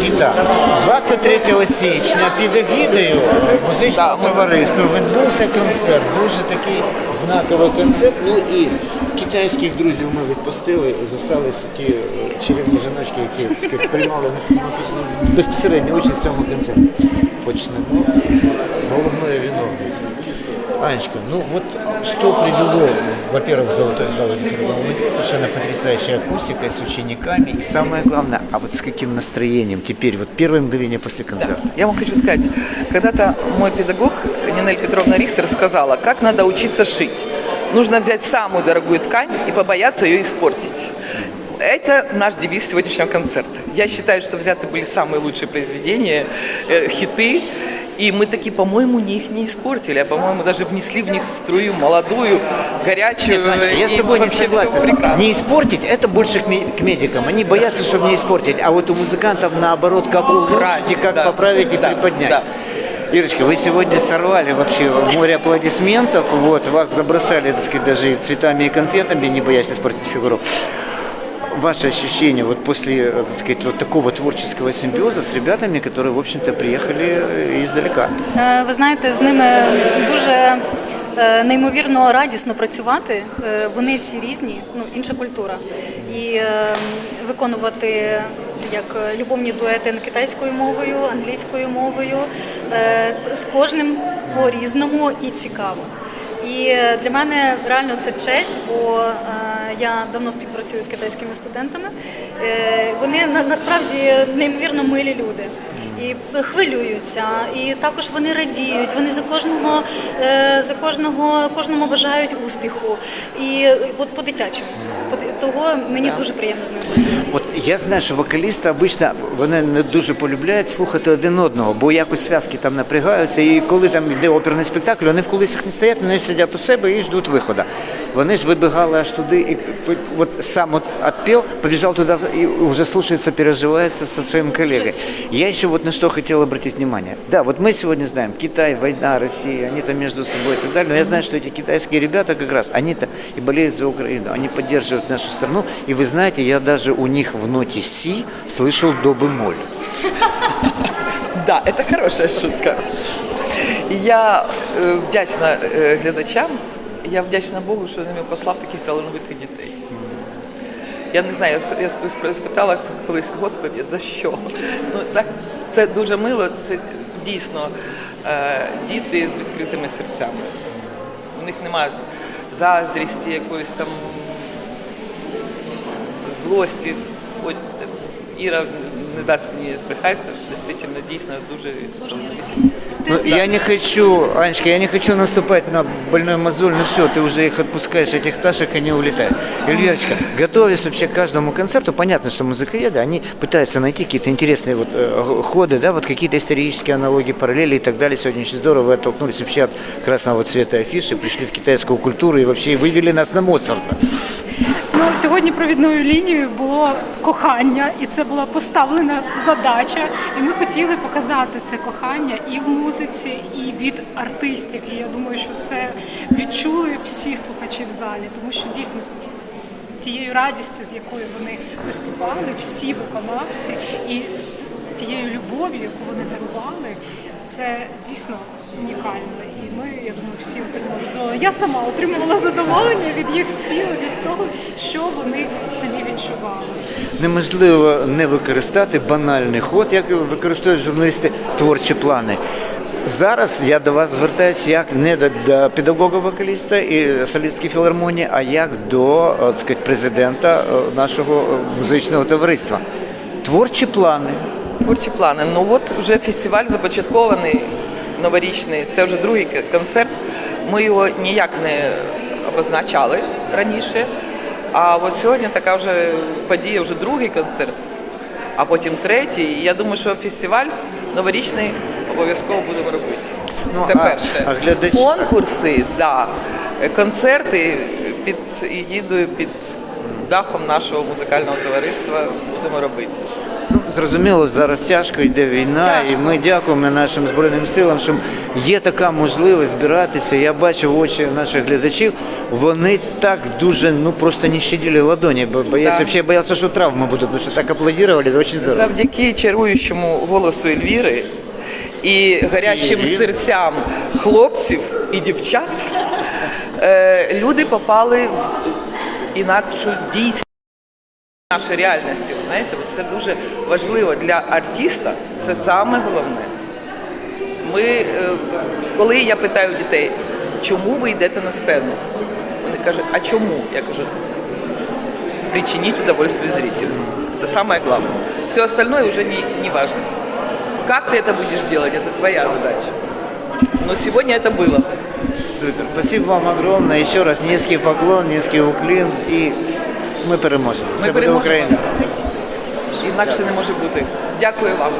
І так, 23 січня під егідою музичного товариства відбувся концерт. Дуже такий знаковий концерт. Ну і китайських друзів ми відпустили. Зосталися ті е, чарівні жіночки, які так приймали безпосередню участь в цьому концерті. Почнемо з головної виновниці. Анечка, ну вот что привело, во-первых, в Золотой зал литературного музея, совершенно потрясающая акустика с учениками, и самое главное, а вот с каким настроением теперь, вот первое мгновение после концерта. Я вам хочу сказать, когда-то мой педагог Нинель Петровна Рихтер сказала, как надо учиться шить. Нужно взять самую дорогую ткань и побояться ее испортить. Это наш девиз сегодняшнего концерта. Я считаю, что взяты были самые лучшие произведения, э, хиты, и мы таки, по-моему, не их не испортили, а, по-моему, даже внесли в них струю молодую, горячую. Анечка, я с тобой не согласен. Не испортить, это больше к, ме- к медикам. Они боятся, чтобы не испортить. А вот у музыкантов наоборот, как улучшить и как да. поправить и Да, приподнять. да. Ирочка, вы сегодня сорвали вообще море аплодисментов. Вот, вас забросали, так сказать, даже цветами и конфетами, не боясь испортить фигуру. Ваши ощущения вот после, э, так сказать, вот такого творческого симбиоза с ребятами, которые, в общем-то, приехали э, издалека? Е, Ви знаєте, з ними дуже е, неймовірно радісно працювати. Е, Вони всі різні, ну інша культура. І е, виконувати як е, любовні дуети китайською мовою, англійською мовою е, з кожним по-різному і цікаво. І е, для мене реально це честь, бо е, я давно співпрацюю з китайськими студентами. Е, Вони на- насправді неймовірно милі люди. І хвилюються, і також вони радіють. Вони за кожного е, за кожного кожному бажають успіху. І от по-дитячому. По- Того мені дуже приємно з ними працювати. От я знаю, що вокалісти обично вони не дуже полюбляють слухати один одного, бо якось зв'язки там напрягаються. І коли там йде оперний спектакль, вони в кулисах не стоять, вони сидять у себе і ждуть виходу. Вони ж вибігали аж туди, і п- от сам от отпел, побіжав туди і вже слушается, переживается со своим коллегой. Я еще вот на что хотел обратить внимание. Да, вот мы сегодня знаем, Китай, война, Россия, они там между собой и так далее, но я знаю, что эти китайские ребята как раз, они-то и болеют за Украину, они поддерживают нашу страну, и вы знаете, я даже у них в ноте Си слышал до бемоль. Да, это хорошая шутка. Я е, вдячна е, глядачам, я вдячна Богу, що він мені послав таких талановитих дітей. Я не знаю, я сп- я сп- спитала колись, Господи, за що? Ну так це дуже мило, це дійсно е, діти з відкритими серцями. У них немає заздрісті, якоїсь там злості. От, Іра не дасть мені збрехати, дійсно, дійсно дуже талановиті. Ну, я не хочу, Анечка, я не хочу наступать на больной мозоль, ну все, ты уже их отпускаешь, этих пташек, они улетают. Эльвирочка, готовясь вообще к каждому концерту, понятно, что музыковеды, они пытаются найти какие-то интересные вот, э, ходы, да, вот какие-то исторические аналогии, параллели и так далее. Сегодня очень здорово вы оттолкнулись вообще от красного цвета афиши, пришли в китайскую культуру и вообще вывели нас на Моцарта. Ну, сьогодні провідною лінією було кохання, і це була поставлена задача. І ми хотіли показати це кохання і в музиці, і від артистів. І я думаю, що це відчули всі слухачі в залі, тому що дійсно з тією радістю, з якою вони виступали, всі виконавці, і з тією любов'ю, яку вони дарували, це дійсно унікально. І ми, я думаю, всі отримали задоволення. Я сама отримувала задоволення від їх співу, від того, що вони самі відчували. Неможливо не використати банальний ход, як використовують журналісти творчі плани. Зараз я до вас звертаюся як не до, до педагога-вокаліста і солістки філармонії, а як до так сказати, президента е, нашого е, музичного товариства. Творчі плани. Творчі плани. Ну от вже фестиваль започаткований новорічний. Це вже другий концерт. Ми його ніяк не обозначали раніше. А от сьогодні така вже подія, вже другий концерт, а потім третій. І я думаю, що фестиваль новорічний обов'язково будемо робити. Ну, Це а- перше. Конкурси, да. концерти під егідою, під дахом нашого музикального товариства будемо робити. Ну, зрозуміло, зараз тяжко йде війна, і ми дякуємо нашим збройним силам, що є така можливість збиратися. Я бачив очі наших глядачів. Вони так дуже ну просто не щадили ладоні, бо боявся, Да. взагалі боявся, що травми будуть, тому що так аплодували, дуже здорово. Завдяки чаруючому голосу Ельвіри і гарячим Ельвіри. серцям хлопців і дівчат е, люди попали в інакшу дійсність нашої реальності. Знаєте, це дуже важливо для артиста. Це саме головне. Ми, е, коли я питаю дітей, чому ви йдете на сцену? Вони кажуть, а чому? Я кажу, причинить удовольствие зрителю. Это самое главное. Все остальное уже не, не важно. Как ты это будешь делать, это твоя задача. Но сегодня это было. Супер. Спасибо вам огромное. Еще раз низкий поклон, низкий уклін і ми переможемо. Це буде. Україна. Інакше не може бути. Дякую вам.